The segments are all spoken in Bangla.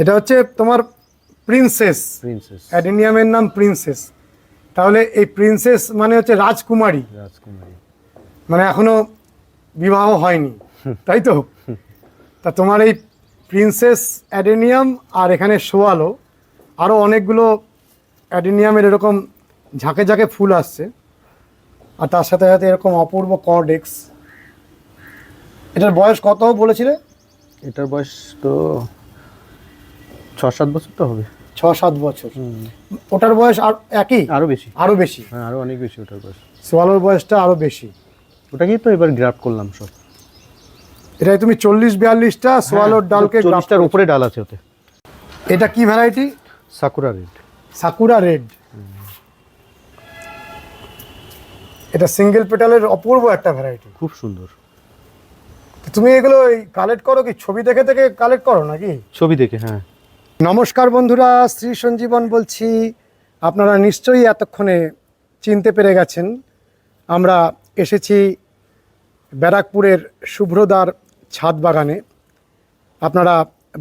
এটা হচ্ছে তোমার প্রিন্সেস প্রিন্সেস অ্যাডেনিয়ামের নাম প্রিন্সেস তাহলে এই প্রিন্সেস মানে হচ্ছে রাজকুমারী। রাজকুমারী। মানে এখনও বিবাহ হয়নি। তাই তো? তা তোমার এই প্রিন্সেস অ্যাডেনিয়াম আর এখানে শোয়ালো আরও অনেকগুলো অ্যাডেনিয়ামের এরকম ঝাঁকে ঝাঁকে ফুল আসছে। আর তার সাথে সাথে এরকম অপূর্ব কর্ডেক্স এটার বয়স কত বলেছিলে? এটার বয়স তো ছ সাত বছর তো হবে। ছ সাত বছর ওটার বয়স আর একই? আরও বেশি। আরও বেশি? হ্যাঁ আরও অনেক বেশি ওটার বয়স। সোয়ালোর বয়সটা আরও বেশি। ওটাকেই তো এবার গ্রাফট করলাম সব। এটাই তুমি চল্লিশ বিয়াল্লিশটা সোয়ালোর ডালকে চল্লিশটার উপরে ডাল আছে ওতে। এটা কি variety Sakura red Sakura red এটা সিঙ্গেল পেটালের অপূর্ব একটা ভ্যারাইটি খুব সুন্দর। তুমি এগুলো কালেক্ট করো কি? ছবি দেখে দেখে কালেক্ট করো নাকি? ছবি দেখে হ্যাঁ। নমস্কার বন্ধুরা, শ্রী সঞ্জীবন বলছি। আপনারা নিশ্চয়ই এতক্ষণে চিনতে পেরে গেছেন। আমরা এসেছি ব্যারাকপুরের শুভ্রদার ছাদ বাগানে। আপনারা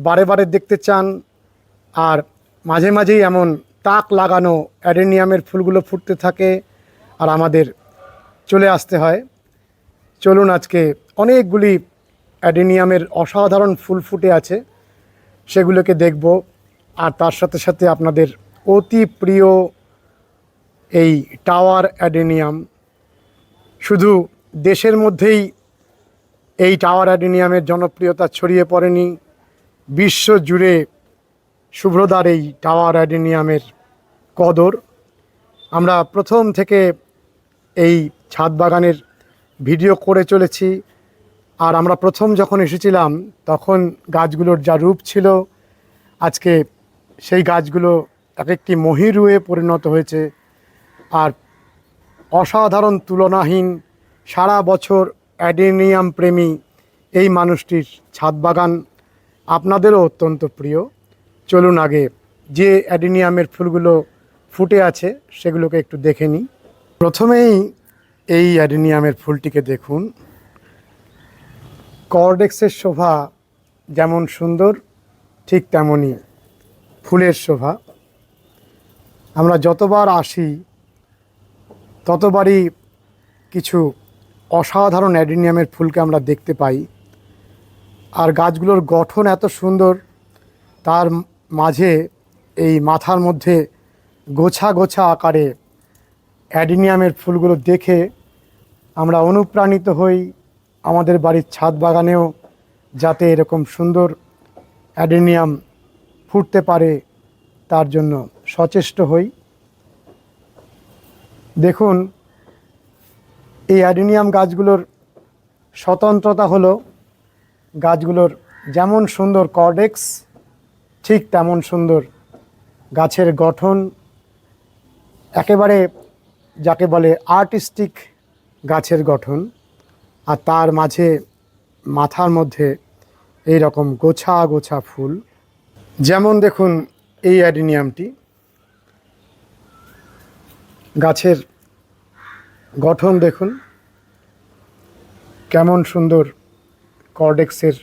বারে বারে দেখতে চান, আর মাঝে মাঝেই এমন তাক লাগানো অ্যাডেনিয়ামের ফুলগুলো ফুটতে থাকে, আর আমাদের চলে আসতে হয়। চলুন আজকে অনেকগুলি অ্যাডেনিয়ামের অসাধারণ ফুল ফুটে আছে। সেগুলোকে দেখব। আর তার সাথে সাথে আপনাদের অতি প্রিয় এই টাওয়ার অ্যাডেনিয়াম। শুধু দেশের মধ্যেই এই টাওয়ার অ্যাডেনিয়ামের জনপ্রিয়তা ছড়িয়ে পড়েনি বিশ্ব জুড়ে শুভ্রদার এই টাওয়ার অ্যাডেনিয়ামের কদর। আমরা প্রথম থেকে এই ছাদ বাগানের ভিডিও করে চলেছি। আর আমরা প্রথম যখন এসেছিলাম, তখন গাছগুলোর যা রূপ ছিল, আজকে সেই গাছগুলো এক একটি মহিরুয়ে পরিণত হয়েছে। আর অসাধারণ তুলনাহীন সারা বছর অ্যাডেনিয়াম প্রেমী এই মানুষটির ছাদ বাগান আপনাদেরও অত্যন্ত প্রিয়। চলুন আগে যে অ্যাডেনিয়ামের ফুলগুলো ফুটে আছে, সেগুলোকে একটু দেখে নিই। প্রথমেই এই অ্যাডেনিয়ামের ফুলটিকে দেখুন। কর্ডেক্সের শোভা যেমন সুন্দর, ঠিক তেমনই ফুলের শোভা। আমরা যতবার আসি, ততবারই কিছু অসাধারণ অ্যাডিনিয়ামের ফুলকে আমরা দেখতে পাই। আর গাছগুলোর গঠন এত সুন্দর, তার মাঝে এই মাথার মধ্যে গোছা গোছা আকারে অ্যাডিনিয়ামের ফুলগুলো দেখে আমরা অনুপ্রাণিত হই। আমাদের বাড়ির ছাদ বাগানেও যাতে এরকম সুন্দর অ্যাডেনিয়াম ফুটতে পারে তার জন্য সচেষ্ট হই। দেখুন, এই অ্যাডেনিয়াম গাছগুলোর স্বতন্ত্রতা হলো, গাছগুলোর যেমন সুন্দর কর্ডেক্স, ঠিক তেমন সুন্দর গাছের গঠন, একেবারে যাকে বলে আর্টিস্টিক গাছের গঠন। আর তার মাঝে, মাথার মধ্যে এই রকম গোছা গোছা ফুল। যেমন দেখুন এই অ্যাডিনিয়ামটি। গাছের গঠন দেখুন। কেমন সুন্দর কর্ডেক্সের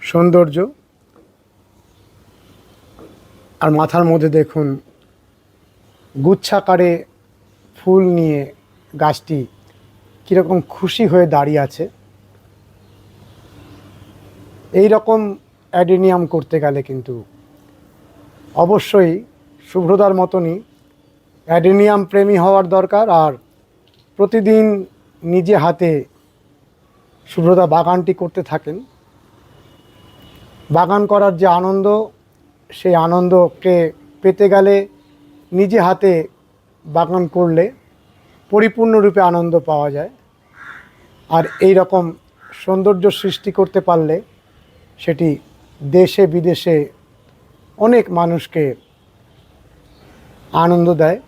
সৌন্দর্য। আর মাথার মধ্যে দেখুন, গুচ্ছাকারে ফুল নিয়ে গাছটি কীরকম খুশি হয়ে দাঁড়িয়ে আছে। এই রকম অ্যাডেনিয়াম করতে গেলে কিন্তু অবশ্যই শুভ্রদার মতনই অ্যাডেনিয়াম প্রেমী হওয়ার দরকার আর প্রতিদিন নিজে হাতে শুভ্রদা বাগানটি করতে থাকেন। বাগান করার যে আনন্দ, সেই আনন্দকে পেতে গেলে নিজে হাতে বাগান করলে পরিপূর্ণরূপে আনন্দ পাওয়া যায়। আর এই রকম সৌন্দর্য সৃষ্টি করতে পারলে সেটি দেশে, বিদেশে অনেক মানুষকে আনন্দ দেয়।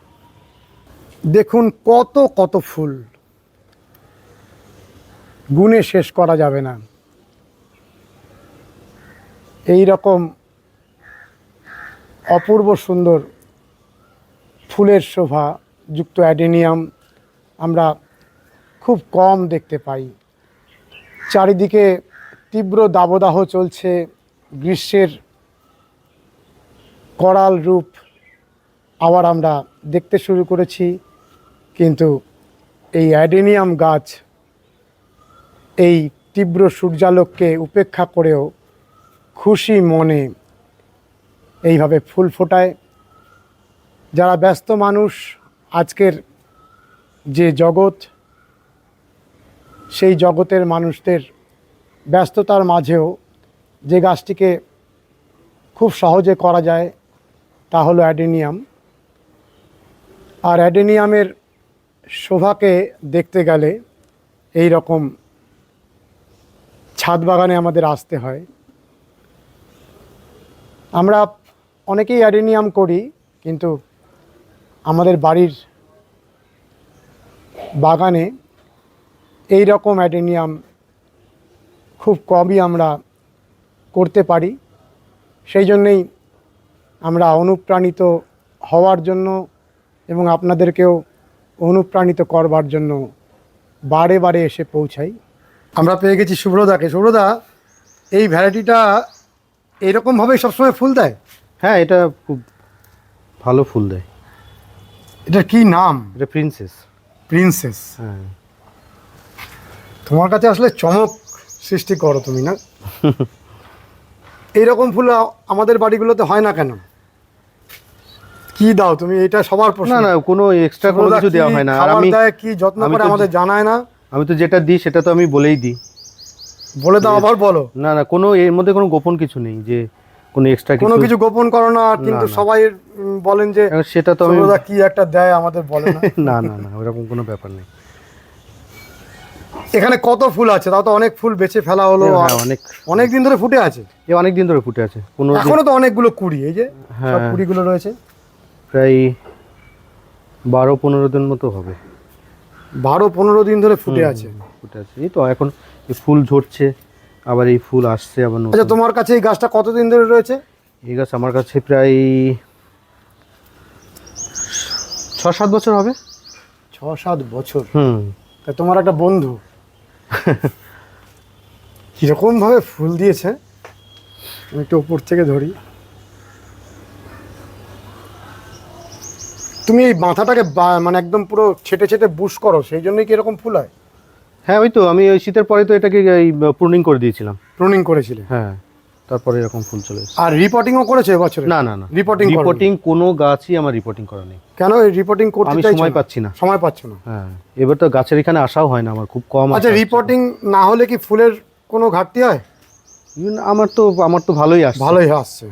দেখুন কত কত ফুল। গুণে শেষ করা যাবে না। এই রকম অপূর্ব সুন্দর ফুলের শোভা, যুক্ত অ্যাডেনিয়াম, আমরা খুব কম দেখতে পাই। চারিদিকে তীব্র দাবদাহ চলছে, গ্রীষ্মের করাল রূপ আবার আমরা দেখতে শুরু করেছি, কিন্তু এই অ্যাডেনিয়াম গাছ এই তীব্র সূর্যালোককে উপেক্ষা করেও খুশি মনে এইভাবে ফুল ফোটায়। যারা ব্যস্ত মানুষ, আজকের যে জগৎ সেই জগতের মানুষদের ব্যস্ততার মাঝেও যে গাছটিকে খুব সহজে করা যায় তা হলো অ্যাডেনিয়াম। আর অ্যাডেনিয়ামের শোভাকে দেখতে গেলে এই রকম ছাদ বাগানে আমাদের আসতে হয়। আমরা অনেকেই অ্যাডেনিয়াম করি, কিন্তু আমাদের বাড়ির বাগানে এই রকম অ্যাডেনিয়াম খুব কমই আমরা করতে পারি। সেই জন্যেই আমরা অনুপ্রাণিত হওয়ার জন্য এবং আপনাদেরকেও অনুপ্রাণিত করবার জন্য বারে বারে এসে পৌঁছাই। আমরা পেয়ে গেছি শুভ্রদাকে শুভ্রদা এই ভ্যারাইটিটা এইরকমভাবেই সবসময় ফুল দেয়? হ্যাঁ এটা খুব ভালো ফুল দেয়। এটার কি নাম? এটা প্রিন্সেস। প্রিন্সেস। হ্যাঁ। তোমার কাছে আসলে চমক সৃষ্টি করো তুমি না? এইরকম ফুল আমাদের বাড়িগুলোতে হয় না কেন? কি দাও তুমি? এটা সবার প্রশ্ন। না না কোনো এক্সট্রা কোনো কিছু দেওয়া হয় না। আর আমি কি যত্ন করে আমাদের জানায় না? আমি তো যেটা দিই সেটা তো আমি বলেই দিই। বলে দাও আবার বলো। না না কোনো এর মধ্যে কোনো গোপন কিছু নেই যে কোনো এক্সট্রা কোনো কিছু গোপন করো না কিন্তু সবাই বলেন যে সেটা তো আমি কি একটা দেয় আমাদের বলে না। না না না ওরকম কোনো ব্যাপার নেই। এখানে কত ফুল আছে? তাও তো অনেক ফুল বেছে ফেলা হলো। হ্যাঁ আর অনেক অনেক দিন ধরে ফুটে আছে? এ অনেক দিন ধরে ফুটে আছে। এখনও তো অনেকগুলো কুড়ি এই যে সব হ্যাঁ। কুড়িগুলো রয়েছে। প্রায় বারো পনেরো দিন মতো হবে। বারো পনেরো দিন ধরে ফুটে আছে। ফুটে আছে। এই তো এখন ফুল ঝরছে আবার এই ফুল আসছে আবার আচ্ছা তোমার কাছে এই গাছটা কতদিন ধরে রয়েছে? এই গাছ আমার কাছে প্রায় ছ সাত বছর হবে। ছ সাত বছর। হুম। তা তোমার একটা বন্ধু? কীরকম ভাবে ফুল দিয়েছে? আমি একটু ওপর থেকে ধরি। তুমি এই মাথাটাকে বা- মানে একদম পুরো ছেটে ছেটে বুশ করো সেই জন্যই কি এরকম ফুল হয়? হ্যাঁ ওই তো আমি ওই শীতের পরে তো এটাকে এই প্রুনিং করে দিয়েছিলাম। প্রুনিং করেছিলে? হ্যাঁ। তারপরে এরকম ফুল চলে এসেছে। আর রিপোর্টিংও করেছে এবছর? না না না। রিপোর্টিং রিপোর্টিং কোনো গাছই আমার রিপোর্টিং করা নেই। কেন এই রিপোর্টিং করতে আমি সময় পাচ্ছি না। সময় পাচ্ছি না? হ্যাঁ এবার তো গাছের এখানে আসাও হয় না আমার খুব কম আচ্ছা রিপোর্টিং না হলে কি ফুলের কোনো ঘাটতি হয়? আমার তো আমার তো ভালোই আসছে। ভালোই আসছে।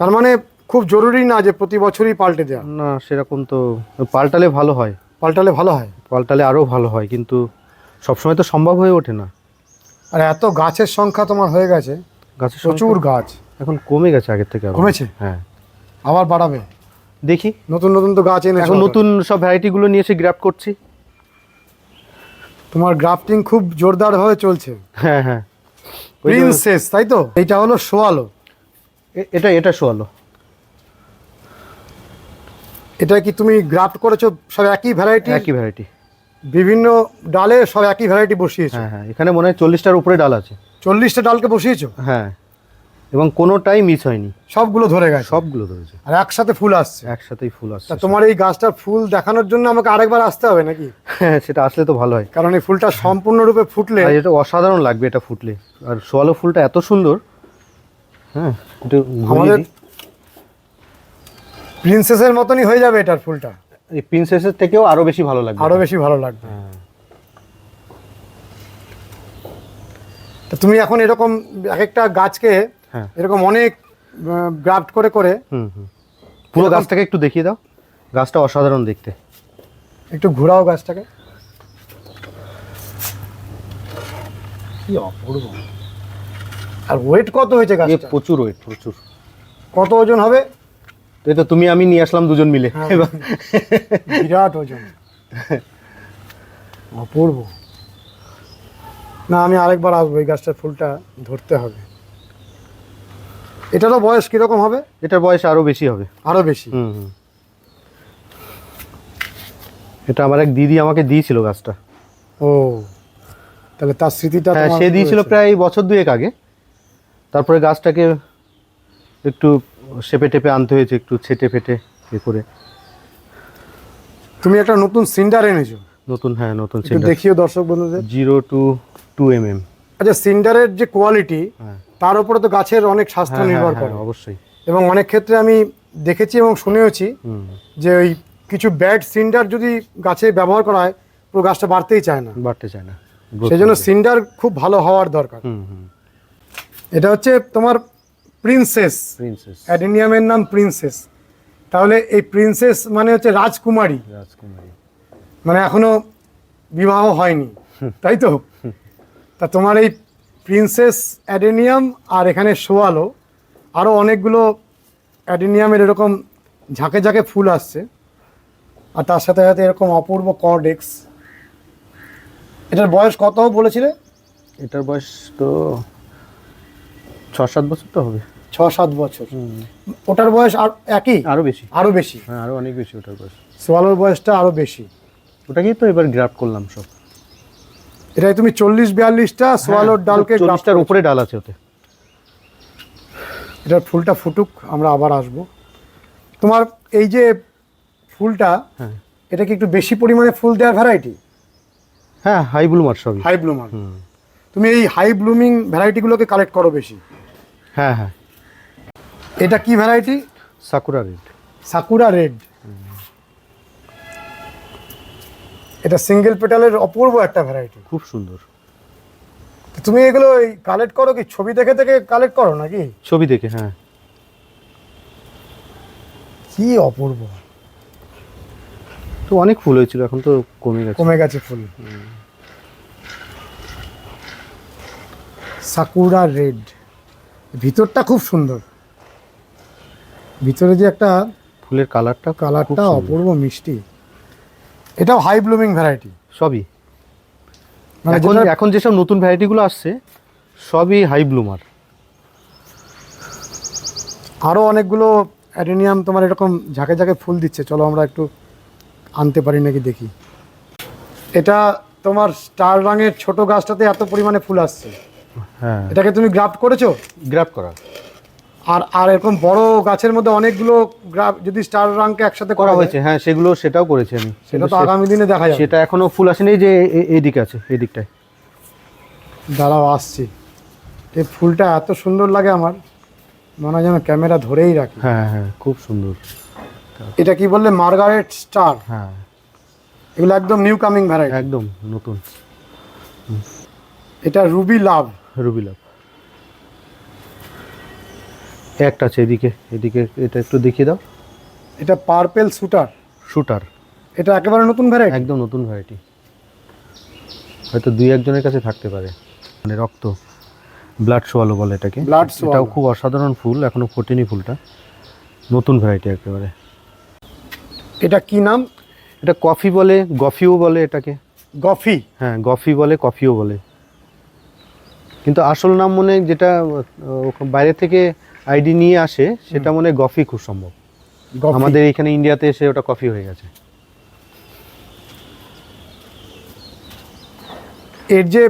তার মানে খুব জরুরি না যে প্রতি বছরই পাল্টে দেওয়া? না সেরকম তো পাল্টালে ভালো হয়। পাল্টালে ভালো হয়? পাল্টালে আরও ভালো হয় কিন্তু সবসময় তো সম্ভব হয়ে ওঠে না। আর এত গাছের সংখ্যা তোমার হয়ে গেছে। গাছের প্রচুর গাছ। এখন কমে গেছে আগের থেকে কমেছে? হ্যাঁ। আবার বাড়াবে? দেখি। নতুন নতুন তো গাছ এনেছো এখন নতুন সব ভ্যারাইটিগুলো নিয়ে এসে গ্র্যাপ করছি। তোমার গ্রাফটিং খুব জোরদার ভাবে চলছে। হ্যাঁ হ্যাঁ। প্রিন্সেস তাই তো? এইটা হলো সোয়ালো। এটা এটা শোয়ালো এটা কি তুমি গ্রাফট করেছ? সব একই ভ্যারাইটি একই ভ্যারাইটি বিভিন্ন ডালে সব একই ভ্যারাইটি বসিয়েছো? হ্যাঁ হ্যাঁ। এখানে মনে হয় চল্লিশটার উপরে ডাল আছে। চল্লিশটা ডালকে বসিয়েছো? হ্যাঁ। এবং কোনোটাই মিস হয়নি। সবগুলো ধরে গেছে? সবগুলো ধরেছে। আর একসাথে ফুল আসছে? একসাথেই ফুল আসছে তোমার এই গাছটার ফুল দেখানোর জন্য আমাকে আরেকবার আসতে হবে নাকি? হ্যাঁ সেটা আসলে তো ভালো হয়। কারণ এই ফুলটা সম্পূর্ণরূপে ফুটলে এটা অসাধারণ লাগবে এটা ফুটলে। আর সোয়ালো ফুলটা এত সুন্দর। হ্যাঁ আমাদের প্রিন্সেসের মতনই হয়ে যাবে এটার ফুলটা। এই প্রিন্সেসের থেকেও আরও বেশি ভালো লাগবে। আরও বেশি ভালো লাগবে। তা তুমি এখন এরকম এক একটা গাছকে হ্যাঁ। এরকম অনেক গ্রাফট করে করে পুরো গাছটাকে একটু দেখিয়ে দাও। গাছটা অসাধারণ দেখতে। একটু ঘোরাও গাছটাকে। কি অপূর্ব। আর ওয়েট কত হয়েছে এ গাছটা প্রচুর ওয়েট প্রচুর। কত ওজন হবে? তো এই তো তুমি আমি নিয়ে আসলাম দুজন মিলে। হ্যাঁ। এবার বিরাট ওজন। অপূর্ব। না আমি আরেকবার আসব এই গাছটার ফুলটা ধরতে হবে। এটারও বয়স কীরকম হবে? এটার বয়স আরও বেশি হবে। আরও বেশি? হুম এটা আমার এক দিদি আমাকে দিয়েছিল গাছটা। ও তাহলে তার স্মৃতিটা হ্যাঁ সে দিয়েছিল প্রায় বছর দুয়েক আগে। তারপরে গাছটাকে একটু সেপে টেপে আনতে হয়েছে একটু ছেটে ফেটে এ করে। তুমি একটা নতুন সিন্ডার এনেছো? নতুন হ্যাঁ নতুন একটু দেখিও দর্শক বন্ধুদের। Zero two two M M আচ্ছা সিন্ডারের যে কোয়ালিটি হ্যাঁ। তার উপরে তো গাছের অনেক স্বাস্থ্য হ্যাঁ, নির্ভর হ্যাঁ, করে। হ্যাঁ, অবশ্যই। এবং অনেক ক্ষেত্রে আমি দেখেছি এবং শুনেওছি যে ওই কিছু ব্যাড সিন্ডার যদি গাছে ব্যবহার করা হয় পুরো গাছটা বাড়তেই চায় না। বাড়তে চায় না। সেই জন্য সিন্ডার খুব ভালো হওয়ার দরকার। এটা হচ্ছে তোমার প্রিন্সেস প্রিন্সেস অ্যাডেনিয়ামের নাম প্রিন্সেস তাহলে এই প্রিন্সেস মানে হচ্ছে রাজকুমারী। রাজকুমারী। মানে এখনও বিবাহ হয়নি। তাই তো? তা তোমার এই প্রিন্সেস অ্যাডেনিয়াম আর এখানে সোয়ালো আরও অনেকগুলো অ্যাডেনিয়ামের এরকম ঝাঁকে ঝাঁকে ফুল আসছে। আর তার সাথে সাথে এরকম অপূর্ব কর্ডেক্স এটার বয়স কত বলেছিলে? এটার বয়স তো ছ সাত বছর তো হবে। ছ সাত বছর। ওটার বয়স আর একই? আরও বেশি। আরও বেশি? হ্যাঁ আরও অনেক বেশি ওটার বয়স। সোয়ালোর বয়সটা আরও বেশি। ওটাকেই তো এবার গ্রাফট করলাম সব। এটাই তুমি চল্লিশ বিয়াল্লিশটা সোয়ালোর ডালকে graft চল্লিশটার উপরে ডাল আছে ওতে। এটার ফুলটা ফুটুক আমরা আবার আসব। তোমার এই যে ফুলটা হ্যাঁ। এটা কি একটু বেশি পরিমাণে ফুল দেওয়ার ভ্যারাইটি হ্যাঁ হাই ব্লুমার সবই। হাই ব্লুমার তুমি এই হাই ব্লুমিং ভ্যারাইটিগুলোকে কালেক্ট করো বেশি। হ্যাঁ হ্যাঁ। এটা কি variety Sakura red Sakura red এটা সিঙ্গেল পেটালের অপূর্ব একটা ভ্যারাইটি খুব সুন্দর। তুমি এগুলো কালেক্ট করো কি? ছবি দেখে দেখে কালেক্ট করো নাকি? ছবি দেখে হ্যাঁ। কি অপূর্ব। তো অনেক ফুল হয়েছিল এখন তো কমে গেছে। কমে গেছে ফুল। সাকুরা রেড ভিতরটা খুব সুন্দর। ভিতরে যে একটা ফুলের কালারটা কালারটা অপূর্ব মিষ্টি। এটাও হাই ব্লুমিং ভ্যারাইটি সবই। মানে এখন এখন যেসব নতুন ভ্যারাইটিগুলো আসছে সবই হাই ব্লুমার আরও অনেকগুলো অ্যাডেনিয়াম তোমার এরকম ঝাঁকে ঝাঁকে ফুল দিচ্ছে। চলো আমরা একটু আনতে পারি নাকি দেখি। এটা তোমার স্টার রঙের ছোট গাছটাতে এত পরিমাণে ফুল আসছে। হ্যাঁ। এটাকে তুমি গ্রাফট করেছ? গ্রাফট করা। আর আর এরকম বড় গাছের মধ্যে অনেকগুলো গ্রাফ যদি স্টার রঙকে একসাথে করা হয়েছে হ্যাঁ সেগুলো সেটাও করেছি আমি সেটা তো আগামী দিনে দেখা যাবে। সেটা এখনও ফুল আসেনি যে এ- এইদিকে আছে এই দিকটায় দাঁড়াও আসছি। এই ফুলটা এত সুন্দর লাগে আমার মনে হয় যেন ক্যামেরা ধরেই রাখি। হ্যাঁ হ্যাঁ খুব সুন্দর। এটা কি বললে মার্গারেট স্টার হ্যাঁ। এগুলো একদম নিউ কামিং ভ্যারাইটি একদম নতুন। এটা রুবি লাভ রুবিলাপ একটা আছে এদিকে এদিকে এটা একটু দেখিয়ে দাও। এটা পার্পেল সুটার শুটার এটা একেবারে নতুন ভ্যারাইটি একদম নতুন ভ্যারাইটি হয়তো দুই একজনের কাছে থাকতে পারে। মানে রক্ত ব্লাড সোয়ালো বলে এটাকে। Blood এটাও খুব অসাধারণ ফুল এখনও ফোটেনি ফুলটা। নতুন ভ্যারাইটি একেবারে। এটা কি নাম? এটা কফি বলে গফিও বলে এটাকে। গফি? হ্যাঁ গফি বলে কফিও বলে। কিন্তু আসল নাম মনে যেটা বাইরে থেকে আইডি নিয়ে আসে সেটা মনে গফি খুব সম্ভব। আমাদের এখানে ইন্ডিয়াতে এসে ওটা কফি হয়ে গেছে। এর যে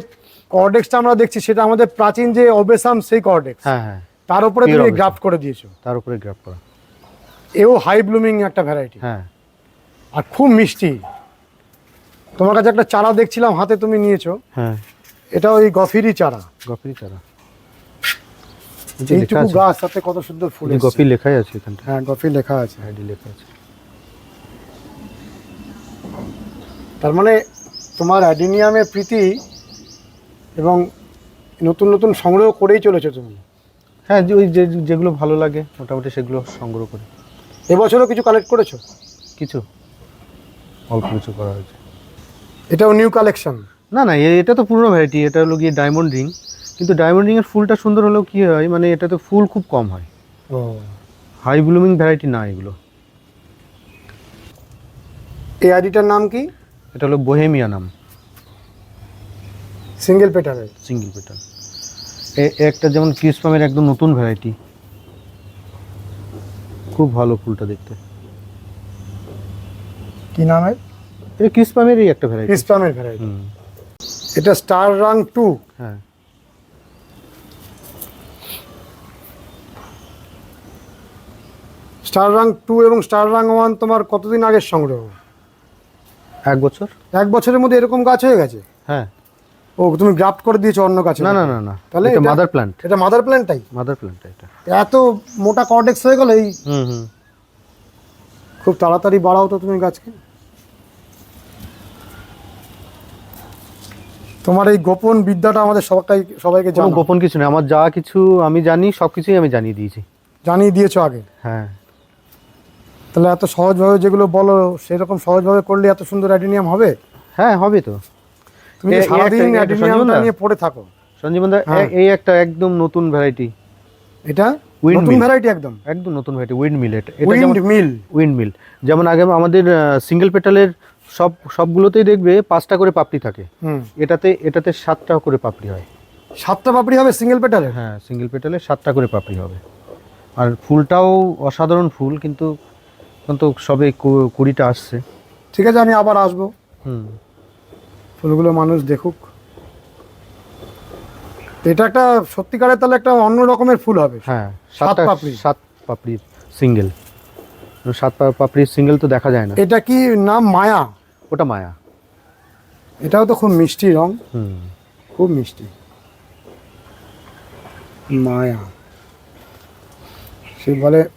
কর্ডেক্সটা আমরা দেখছি সেটা আমাদের প্রাচীন যে অবেসাম সেই কর্ডেক্স হ্যাঁ হ্যাঁ। তার উপরে তুমি। গ্রাফট করে দিয়েছ। তার উপরে গ্রাফ করা। এও হাই ব্লুমিং একটা ভ্যারাইটি হ্যাঁ। আর খুব মিষ্টি। তোমার কাছে একটা চারা দেখছিলাম হাতে তুমি নিয়েছো। হ্যাঁ। এটা ওই গফিরই চারা। গফির চারা। এইটুকু গাছ তাতে কত সুন্দর ফুল। গফি লেখাই আছে এখানটা। হ্যাঁ গফি লেখা আছে। আইডি লেখা আছে। তার মানে তোমার অ্যাডিনিয়ামের প্রীতি এবং নতুন নতুন সংগ্রহ করেই চলেছো তুমি। হ্যাঁ যে ওই যে যেগুলো ভালো লাগে মোটামুটি সেগুলো সংগ্রহ করি। এবছরও কিছু কালেক্ট করেছ? কিছু। অল্প কিছু করা হয়েছে। এটাও নিউ কালেকশন না না এটা তো পুরনো ভ্যারাইটি এটা হলো গিয়ে ডায়মন্ড রিং কিন্তু ডায়মন্ড রিংয়ের ফুলটা সুন্দর হলেও কী হয় মানে এটাতে ফুল খুব কম হয়। ও। হাই ব্লুমিং ভ্যারাইটি না এগুলো। এই আইডিটার নাম কি? এটা হলো বোহেমিয়া নাম। সিঙ্গেল পেটারের সিঙ্গেল পেটাল একটা যেমন ক্রিসপামের একদম নতুন ভ্যারাইটি খুব ভালো ফুলটা দেখতে। কি নামের এটা ক্রিসপামেরই একটা ভ্যারাইটি ক্রিসপামের ভ্যারাইটি এটা স্টার রাং টু হ্যাঁ। স্টার রাং টু এবং স্টার রাং ওয়ান তোমার কতদিন আগের সংগ্রহ? এক বছর। এক বছরের মধ্যে এরকম গাছ হয়ে গেছে? হ্যাঁ। ও তুমি গ্রাফট করে দিয়েছ অন্য গাছে? না না না না। তাহলে এটা মাদার প্ল্যান্ট এটা মাদার প্ল্যান্টটাই মাদার প্ল্যান্ট এটা। এত মোটা কর্ডেক্স হয়ে গেল এই হুম হুম। খুব তাড়াতাড়ি বাড়াও তো তুমি গাছকে। তোমার এই গোপন বিদ্যাটা আমাদের সবাই সবাইকে জানো গোপন কিছু নেই। আমার যা কিছু আমি জানি সব কিছুই আমি জানিয়ে দিয়েছি। জানিয়ে দিয়েছ আগে? হ্যাঁ। তাহলে এত সহজভাবে যেগুলো বলো সেরকম সহজভাবে করলে এত সুন্দর অ্যাডিনিয়াম হবে? হ্যাঁ হবে তো। তুমি সারাদিন অ্যাডিনিয়ামটা নিয়ে পড়ে থাকো। সঞ্জীবন দা হ্যাঁ। এই একটা একদম নতুন ভ্যারাইটি এটা. নতুন ভ্যারাইটি একদম? একদম নতুন ভ্যারাইটি উইন্ড মিল এটা এটা উইন্ড যেমন মিল উইন্ড মিল যেমন আগে আমাদের সিঙ্গেল পেটালের সব সবগুলোতেই দেখবে পাঁচটা করে পাপড়ি থাকে। হুম। এটাতে এটাতে সাতটা করে পাপড়ি হয়। সাতটা পাপড়ি হবে সিঙ্গেল পেটালে হ্যাঁ সিঙ্গেল পেটালে সাতটা করে পাপড়ি হবে। আর ফুলটাও অসাধারণ ফুল কিন্তু এখন তো সবে কুড়িটা আসছে। ঠিক আছে আমি আবার আসব। হুম। ফুলগুলো মানুষ দেখুক। এটা একটা সত্যিকারের তাহলে একটা অন্য রকমের ফুল হবে। হ্যাঁ সাত পাপড়ি। সাত পাপড়ির সিঙ্গেল। সাত পা- পাপড়ির সিঙ্গেল তো দেখা যায় না। এটা কি নাম মায়া? ওটা মায়া। এটাও তো খুব মিষ্টি রং। হুম। খুব মিষ্টি। মায়া। সে বলে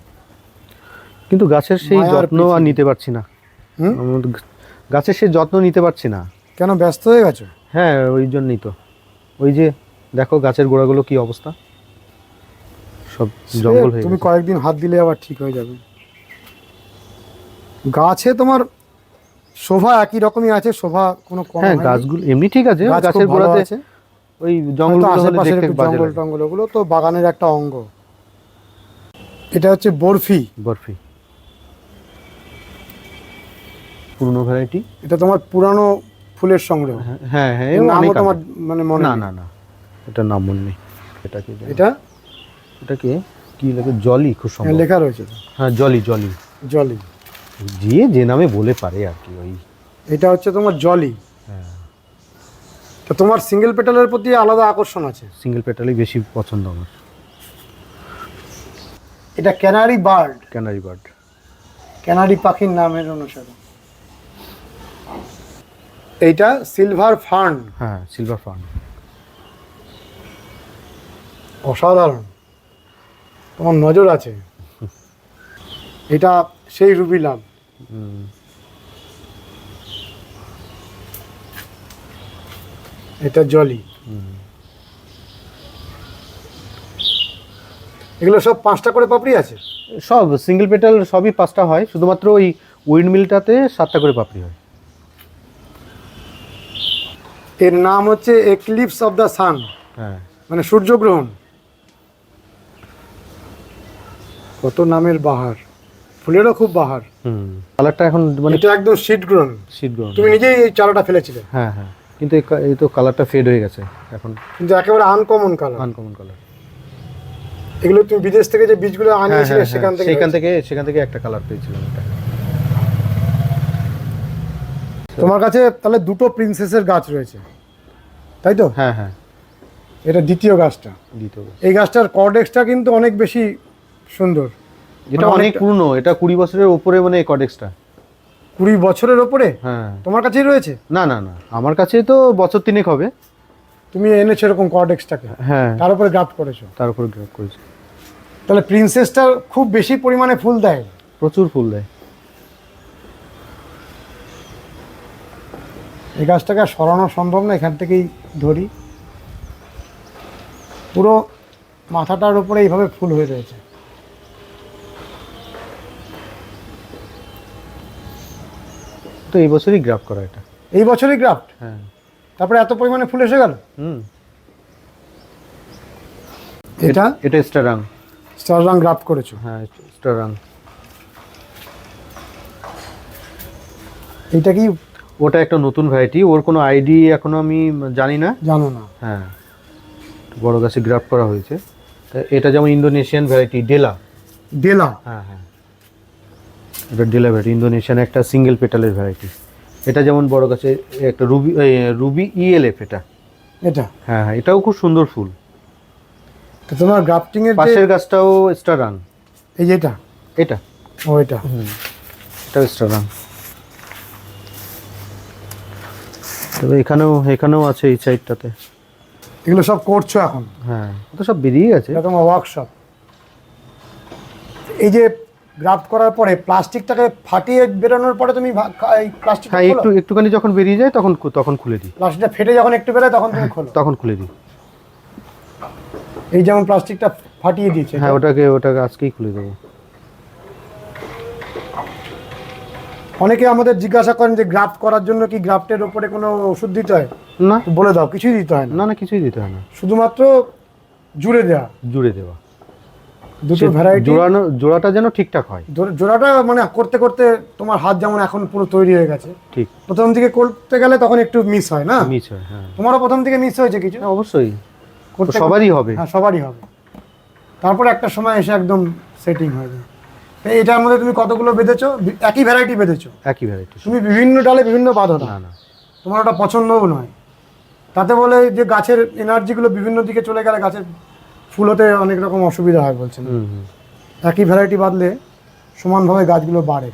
কিন্তু গাছের সেই যত্ন আর নিতে পারছি না। গাছের সেই যত্ন নিতে পারছি না। কেন ব্যস্ত হয়ে গেছো? হ্যাঁ ওই জন্যই তো। ওই যে দেখো গাছের গোড়াগুলো কি অবস্থা। সব জঙ্গল হয়ে তুমি কয়েকদিন হাত দিলে আবার ঠিক হয়ে যাবে। গাছে তোমার শোভা একই রকমই আছে শোভা কোনো কম হ্যাঁ গাছগুলো এমনি ঠিক আছে গাছের গোড়াতে আছে। ওই বাজে জঙ্গল টঙ্গল ওগুলো তো বাগানের একটা অঙ্গ। এটা হচ্ছে বরফি। বরফি। পুরনো ভ্যারাইটি এটা তোমার পুরানো ফুলের সংগ্রহ। হ্যাঁ হ্যাঁ এর এও নামও তোমার মানে মনে না না না এটা নাম মনে নেই। এটা কি? এটা? এটাকে কি? লাগে জলি খুব হ্যাঁ, সম্ভব। লেখা রয়েছে হ্যাঁ জলি জলি। জলি। যে যে নামে বলে পারে আর কি ওই। এটা হচ্ছে তোমার জলি। হ্যাঁ। তো তোমার সিঙ্গেল পেটালের প্রতি আলাদা আকর্ষণ আছে? সিঙ্গেল পেটালই বেশি পছন্দ আমার। এটা canary bird canary bird canary পাখির নামের অনুসারে। এইটা সিলভার ফার্ন হ্যাঁ সিলভার ফার্ন অসাধারণ। তোমার নজর আছে। এটা সেই রুবি লাভ এটা জলি এগুলো সব পাঁচটা করে পাপড়ি আছে? সব সিঙ্গেল পেটাল সবই পাঁচটা হয়। শুধুমাত্র ওই উইন্ড মিলটাতে সাতটা করে পাপড়ি হয়। এর নাম হচ্ছে এক্লিপস অফ দ্য সান হ্যাঁ। মানে সূর্যগ্রহণ। কত নামের বাহার। ফুলেরও খুব বাহার। হুম। কালারটা এখন মানে এটা একদম শীত গ্রহণ। শীত গ্রহণ। তুমি নিজেই এই চারাটা ফেলেছিলে। হ্যাঁ হ্যাঁ। কিন্তু এই তো কালারটা ফেড হয়ে গেছে। এখন কিন্তু একেবারে আনকমন কালার আনকমন কালার এগুলো তুমি বিদেশ থেকে যে বীজগুলো আনিয়েছিলে সেখান থেকে হ্যাঁ, সেখান থেকে সেখান থেকে একটা কালার পেয়েছিলাম এটা। তোমার কাছে তাহলে দুটো প্রিন্সেসের গাছ রয়েছে। তাই তো? হ্যাঁ হ্যাঁ। এটা দ্বিতীয় গাছটা। দ্বিতীয় এই গাছটার কর্ডেক্সটা কিন্তু অনেক বেশি সুন্দর। এটা মানে অনেক পুরনো এটা কুড়ি বছরের উপরে মানে এই কডেক্সটা কুড়ি বছরের ওপরে? হ্যাঁ। তোমার কাছেই রয়েছে? না না না। আমার কাছে তো বছর তিনেক হবে। তুমি এনেছো এরকম কর্ডেক্সটাকে? হ্যাঁ। তার উপরে গ্রাফট করেছ? তার উপর গ্রেড করেছ। তাহলে প্রিন্সেসটা খুব বেশি পরিমাণে ফুল দেয়। প্রচুর ফুল দেয়। এই গাছটাকে সরানো সম্ভব না এখান থেকেই ধরি। পুরো মাথাটার উপরে এইভাবে ফুল হয়ে রয়েছে। তো এই বছরই গ্রাফ করা এটা। এই বছরই গ্রাফট হ্যাঁ। তারপরে এত পরিমাণে ফুল এসে গেল? হুম। এটা? এটা স্টারাং স্টার রং গ্রাফট করেছ? হ্যাঁ স্টারাং এটা কি ওটা একটা নতুন ভ্যারাইটি ওর কোনো আইডি এখনও আমি জানি না। জানো না। হ্যাঁ বড় গাছে গ্রাফট করা হয়েছে। এটা যেমন ইন্দোনেশিয়ান ভ্যারাইটি ডেলা ডেলা হ্যাঁ হ্যাঁ। এটা ডেলা ভ্যারাইটি ইন্দোনেশিয়ান একটা সিঙ্গেল পেটালের ভ্যারাইটি এটা যেমন বড় গাছে একটা রুবি রুবি ইএলএফ এটা। এটা? হ্যাঁ হ্যাঁ এটাও খুব সুন্দর ফুল। তো তোমার গ্রাফটিং এর পাশের গাছটাও স্টারাং এই যেটা এটা? ওইটা এটা। স্টারান তবে এখানেও এখানেও আছে এই সাইডটাতে এগুলো সব করছ এখন? হ্যাঁ তো সব বেরিয়ে গেছে। এটা তোমার ওয়ার্কশপ এই যে গ্রাফট করার পরে প্লাস্টিকটাকে ফাটিয়ে বেরোনোর পরে তুমি এই প্লাস্টিক হ্যাঁ একটু একটুখানি যখন বেরিয়ে যায় তখন তখন খুলে দিই। প্লাস্টিকটা ফেটে যখন একটু বেরোয় তখন তুমি খোলো। তখন খুলে দিই। এই যেমন প্লাস্টিকটা ফাটিয়ে দিয়েছে। হ্যাঁ ওটাকে ওটাকে আজকেই খুলে দেবো। অনেকে আমাদের জিজ্ঞাসা করেন যে গ্রাফট করার জন্য কি গ্রাফটের উপরে কোনো ওষুধ দিতে হয়? না। বলে দাও কিছুই দিতে হয় না। না না কিছুই দিতে হয় না। শুধুমাত্র জুড়ে দেওয়া জুড়ে দেওয়া। দুটো ভ্যারাইটি জোড়ানো জোড়াটা যেন ঠিকঠাক হয়। জোড়াটা মানে করতে করতে তোমার হাত যেমন এখন পুরো তৈরি হয়ে গেছে। ঠিক। প্রথম দিকে করতে গেলে তখন একটু মিস হয় না? মিস হয় হ্যাঁ। তোমারও প্রথম দিকে মিস হয়েছে কিছু? হ্যাঁ, অবশ্যই। সবারই হবে। হ্যাঁ সবারই হবে। তারপরে একটা সময় এসে একদম সেটিং হয়ে যায়। এটার মধ্যে তুমি কতগুলো বেঁধেছো? একই ভ্যারাইটি বেঁধেছো? একই ভ্যারাইটি তুমি বিভিন্ন ডালে বিভিন্ন বাঁধো না? না তোমার ওটা পছন্দও নয়। তাতে বলে যে গাছের এনার্জিগুলো বিভিন্ন দিকে চলে গেলে গাছের ফুল হতে অনেক রকম অসুবিধা হয় বলছেন। একই ভ্যারাইটি বাঁধলে সমানভাবে গাছগুলো বাড়ে।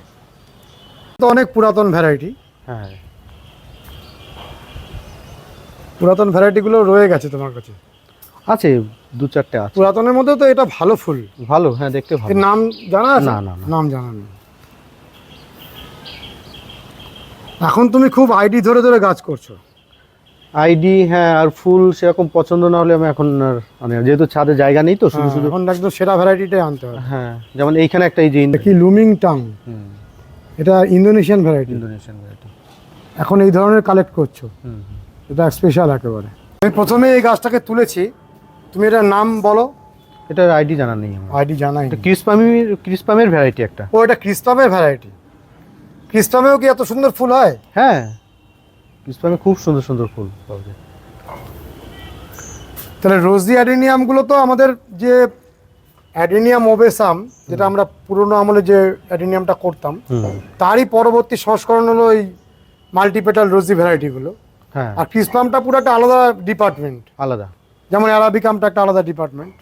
তো অনেক পুরাতন ভ্যারাইটি হ্যাঁ। পুরাতন ভ্যারাইটিগুলো রয়ে গেছে তোমার কাছে। আছে দু চারটে আছে। পুরাতনের মধ্যে তো এটা ভালো ফুল। ভালো হ্যাঁ দেখতে ভালো। এর নাম জানা আছে? না, না। নাম জানা নেই। এখন তুমি খুব আইডি ধরে ধরে গাছ করছ। আইডি হ্যাঁ আর ফুল সেরকম পছন্দ না হলে আমি এখন আর মানে যেহেতু ছাদে জায়গা নেই তো শুধু হ্যাঁ, শুধু এখন একদম সেরা ভ্যারাইটিটাই আনতে হবে। হ্যাঁ যেমন এইখানে একটা এই যে কি লুমিং টাং? এটা ইন্দোনেশিয়ান ভ্যারাইটি। Indonesian variety. এখন এই ধরনের কালেক্ট করছ। হুম এটা স্পেশাল একেবারে। আমি প্রথমে এই গাছটাকে তুলেছি তুমি এটার নাম বলো। এটার আইডি জানা নেই আমার। আইডি জানা এটা ক্রিসপামের ক্রিসপামের ভ্যারাইটি একটা। ও এটা ক্রিস্টামের ভ্যারাইটি ক্রিস্টামেও কি এত সুন্দর ফুল হয়? হ্যাঁ। ক্রিসপামে খুব সুন্দর সুন্দর ফুল পাওয়া যায়। তাহলে রোজি অ্যাডেনিয়ামগুলো তো আমাদের যে অ্যাডেনিয়াম ওবেসাম যেটা আমরা পুরোনো আমলে যে অ্যাডেনিয়ামটা করতাম তারই পরবর্তী সংস্করণ হলো এই মাল্টিপেটাল রোজি ভ্যারাইটিগুলো হ্যাঁ। আর ক্রিসপামটা পুরো একটা আলাদা ডিপার্টমেন্ট আলাদা। যেমন অ্যারাবিকামটা একটা আলাদা ডিপার্টমেন্ট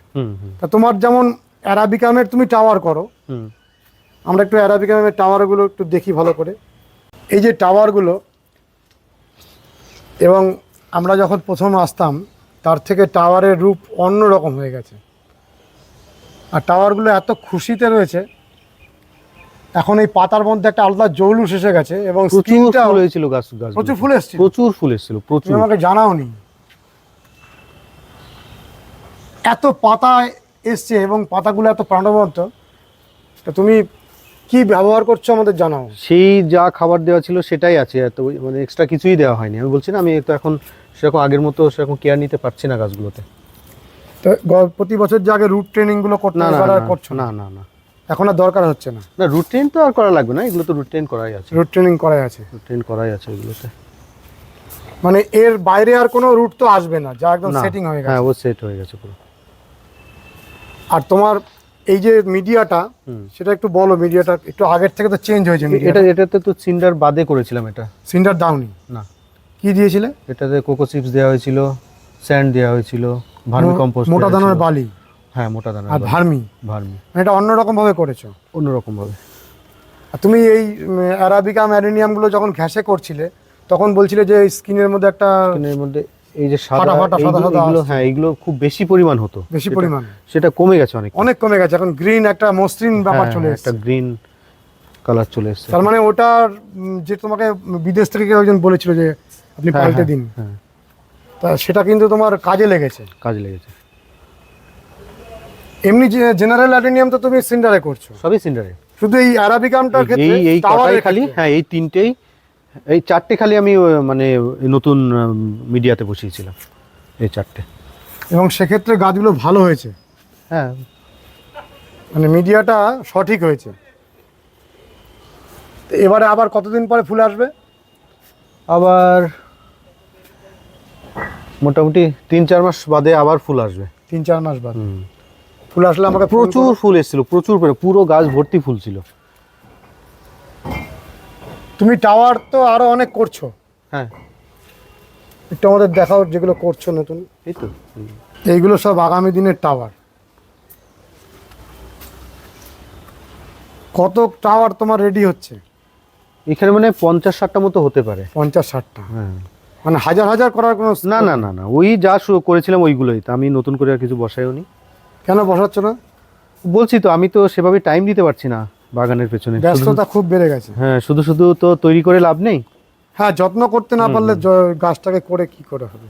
তা তোমার যেমন অ্যারাবিকামের তুমি টাওয়ার করো। আমরা একটু অ্যারাবিকামের টাওয়ারগুলো একটু দেখি ভালো করে। এই যে টাওয়ারগুলো এবং আমরা যখন প্রথম আসতাম তার থেকে টাওয়ারের রূপ অন্য রকম হয়ে গেছে। আর টাওয়ারগুলো এত খুশিতে রয়েছে এখন এই পাতার মধ্যে একটা আলাদা জৌলুস এসে গেছে এবং প্রচুর ফুল হয়েছিল গাছ গাছ প্রচুর ফুল এসেছিল। প্রচুর ফুল এসেছিল প্রচুর। আমাকে জানাওনি। এত পাতা এসছে এবং পাতাগুলো এত প্রাণবন্ত তা তুমি কি ব্যবহার করছ আমাদের জানাও। সেই যা খাবার দেওয়া ছিল সেটাই আছে এত মানে এক্সট্রা কিছুই দেওয়া হয়নি। আমি বলছি না আমি তো এখন সেরকম আগের মতো সেরকম কেয়ার নিতে পারছি না গাছগুলোতে। তো প্রতি বছর যে আগে রুট ট্রেনিংগুলো করতে না করছ না? না না এখন আর দরকার হচ্ছে না? না রুটিন তো আর করা লাগবে না এগুলো তো রুট ট্রেন করাই আছে। রুট ট্রেনিং করাই আছে। রুট ট্রেন করাই আছে এগুলোতে। মানে এর বাইরে আর কোনো রুট তো আসবে না যা একদম সেটিং হয়ে গেছে। হ্যাঁ ও সেট হয়ে গেছে পুরো। আর তোমার এই যে মিডিয়াটা সেটা একটু বলো মিডিয়াটা একটু আগের থেকে তো চেঞ্জ হয়েছে এটা এটাতে তো সিন্ডার বাদে করেছিলাম এটা। সিন্ডার দাওনি? না। কি দিয়েছিলে? এটাতে কোকো চিপস দেওয়া হয়েছিল স্যান্ড দেওয়া হয়েছিল ভার্মি কম্পোস্ট মোটা দানার বালি? হ্যাঁ মোটা দানার আর ভার্মি? ভার্মি। মানে এটা অন্যরকম ভাবে করেছ? অন্যরকম ভাবে আর তুমি এই অ্যারাবিকাম অ্যাডেনিয়ামগুলো যখন ঘ্যাসে করছিলে তখন বলছিলে যে স্কিনের মধ্যে একটা এর মধ্যে এই যে সাদা ফাটা সাদা সাদা এইগুলো হ্যাঁ এইগুলো খুব বেশি পরিমাণ হতো। বেশি পরিমাণ। সেটা কমে গেছে অনেক। অনেক কমে গেছে। এখন গ্রিন একটা মসৃণ ব্যাপার চলে হ্যাঁ, একটা এসেছে। গ্রিন কালার চলে এসেছে। তার মানে ওটার যে তোমাকে বিদেশ থেকে কেউ একজন বলেছিল যে আপনি হ্যাঁ, পাল্টে হ্যাঁ, দিন। তা সেটা কিন্তু তোমার কাজে লেগেছে। কাজে লেগেছে। এমনি যে জেনারেল অ্যাডেনিয়াম তো তুমি সিন্ডারে করছ। সবই সিন্ডারে শুধু এই অ্যারাবিকামটার ক্ষেত্রে এই এই খালি হ্যাঁ এই তিনটেই এই চারটে খালি আমি মানে নতুন মিডিয়াতে বসিয়েছিলাম এই চারটে। এবং সেক্ষেত্রে গাছগুলো ভালো হয়েছে? হ্যাঁ। মানে মিডিয়াটা সঠিক হয়েছে? এবারে আবার কতদিন পরে ফুল আসবে? আবার মোটামুটি তিন চার মাস বাদে আবার ফুল আসবে। তিন চার মাস বাদ? ফুল আসলে আমাকে প্রচুর ফুল এসেছিল প্রচুর পুরো গাছ ভর্তি ফুল ছিল। তুমি টাওয়ার তো আরও অনেক করছ। হ্যাঁ। একটু আমাদের দেখাও যেগুলো করছ নতুন। এই তো। এইগুলো সব আগামী দিনের টাওয়ার কত টাওয়ার তোমার রেডি হচ্ছে? এখানে মানে পঞ্চাশ ষাটটা মতো হতে পারে। পঞ্চাশ ষাটটা। হ্যাঁ। মানে হাজার হাজার করার কোনো না না না না। ওই যা শুরু করেছিলাম ওইগুলোই। তো আমি নতুন করে আর কিছু বসাইও নি কেন বসাচ্ছ না? বলছি তো আমি তো সেভাবে টাইম দিতে পারছি না। বাগানের পেছনে। ব্যস্ততা খুব বেড়ে গেছে। হ্যাঁ শুধু শুধু তো তৈরি করে লাভ নেই? হ্যাঁ যত্ন করতে না পারলে গাছটাকে করে কি করে হবে?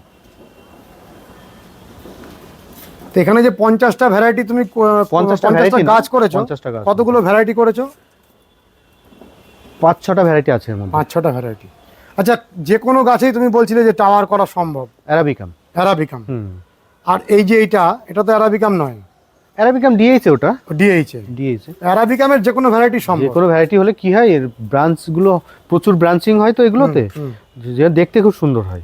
তো এখানে যে পঞ্চাশটা ভ্যারাইটি তুমি পঞ্চাশটা গাছ করেছ কতগুলো ভ্যারাইটি করেছ? পাঁচ ছটা ভ্যারাইটি আছে পাঁচ ছটা ভ্যারাইটি আচ্ছা যে কোনো গাছেই তুমি বলছিলে যে টাওয়ার করা সম্ভব। অ্যারাবিকাম অ্যারাবিকাম হুম। আর এই যে এইটা এটা তো অ্যারাবিকাম নয়। অ্যারাবিকাম দিয়েছে ওটা? ডিএইচে দিয়েছে অ্যারাবিকামের যে কোনো ভ্যারাইটি যে সম্ভব কোনো ভ্যারাইটি হলে কি হয়? এর ব্রাঞ্চগুলো প্রচুর ব্রাঞ্চিং হয় তো এগুলোতে। যে দেখতে খুব সুন্দর হয়।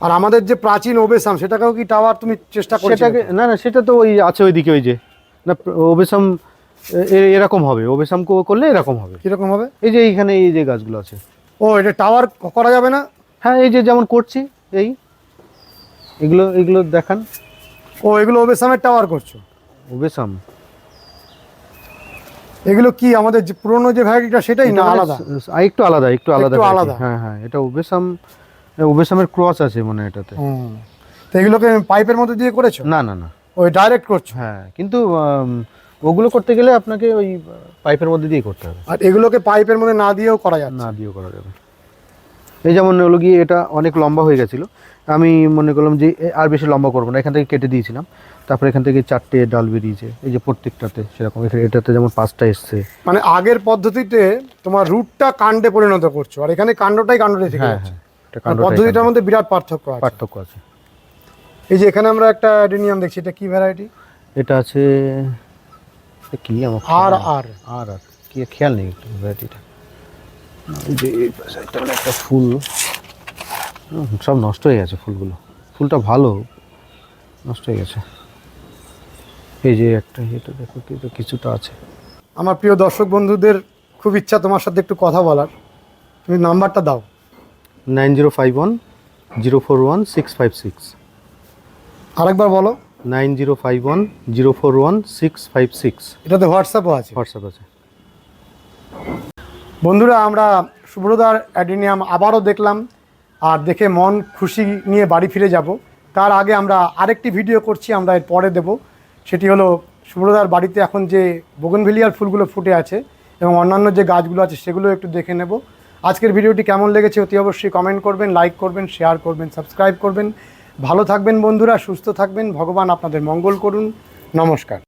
আর আমাদের যে প্রাচীন ওবেসাম সেটাকেও কি টাওয়ার তুমি চেষ্টা করছ সেটাকে না না সেটা তো ওই আছে ওইদিকে ওই যে। না ওবেসাম এরকম হবে। ওবেসাম করলে এরকম হবে। কীরকম হবে? এই যে এইখানে এই যে গাছগুলো আছে। ও এটা টাওয়ার করা যাবে না? হ্যাঁ এই যে যেমন করছি এই। এগুলো এগুলো দেখান। ও এগুলো ওবেসামের টাওয়ার করছ? ওবেসাম এগুলো কি আমাদের যে পুরনো যে ভ্যারাইটিটা সেটাই না আলাদা? একটু আলাদা একটু আলাদা আলাদা। হ্যাঁ হ্যাঁ এটা ওবেসাম ওবেসামের ক্রস আছে মনে এটাতে। তো এগুলোকে পাইপের মধ্যে দিয়ে করেছ? না না না। ওই ডাইরেক্ট করছ? হ্যাঁ কিন্তু ওগুলো করতে গেলে আপনাকে ওই পাইপের মধ্যে দিয়ে করতে হবে। আর এগুলোকে পাইপের মধ্যে না দিয়েও করা যাচ্ছে? না দিয়েও করা যাবে। এই যেমন হলো গিয়ে এটা অনেক লম্বা হয়ে গেছিল। আমি মনে করলাম যে আর বেশি লম্বা করব না এখান থেকে কেটে দিয়েছিলাম। তারপর এখান থেকে চারটে ডাল বেরিয়েছে এই যে প্রত্যেকটাতে সেরকম। এখানে এটাতে যেমন পাঁচটা এসছে। মানে আগের পদ্ধতিতে তোমার রুটটা কাণ্ডে পরিণত করছ আর এখানে কাণ্ডটাই কাণ্ডটাই থেকে হ্যাঁ যাচ্ছে। হ্যাঁ এটা আর কাণ্ডটাই পদ্ধতিটার মধ্যে বিরাট পার্থক্য আছে। পার্থক্য আছে। এই যে এখানে আমরা একটা অ্যাডেনিয়াম দেখছি এটা কি ভ্যারাইটি? এটা আছে কি আমার আর আর। আর আর কি খেয়াল নেই একটু ভ্যারাইটিটা। এই যে পাশে একটা মানে ফুল। সব নষ্ট হয়ে গেছে ফুলগুলো। ফুলটা ভালো নষ্ট হয়ে গেছে। এই যে একটা এটা দেখো কি- এটা কিছুটা আছে। আমার প্রিয় দর্শক বন্ধুদের খুব ইচ্ছা তোমার সাথে একটু কথা বলার। তুমি নাম্বারটা দাও। Nine zero five one zero four one six five six. আরেকবার বলো। Nine zero five one zero four one six five six. এটাতে হোয়াটসঅ্যাপও আছে। হোয়াটসঅ্যাপ আছে। বন্ধুরা আমরা সুব্রতার অ্যাডিনিয়াম আবারও দেখলাম আর দেখে মন খুশি নিয়ে বাড়ি ফিরে যাব। তার আগে আমরা আরেকটি ভিডিও করছি আমরা এর পরে দেব। সেটি হলো সুব্রতার বাড়িতে এখন যে বোগনভেলিয়ার ফুলগুলো ফুটে আছে এবং অন্যান্য যে গাছগুলো আছে সেগুলো একটু দেখে নেব। আজকের ভিডিওটি কেমন লেগেছে অতি অবশ্যই কমেন্ট করবেন লাইক করবেন শেয়ার করবেন সাবস্ক্রাইব করবেন। ভালো থাকবেন বন্ধুরা, সুস্থ থাকবেন। ভগবান আপনাদের মঙ্গল করুন। নমস্কার।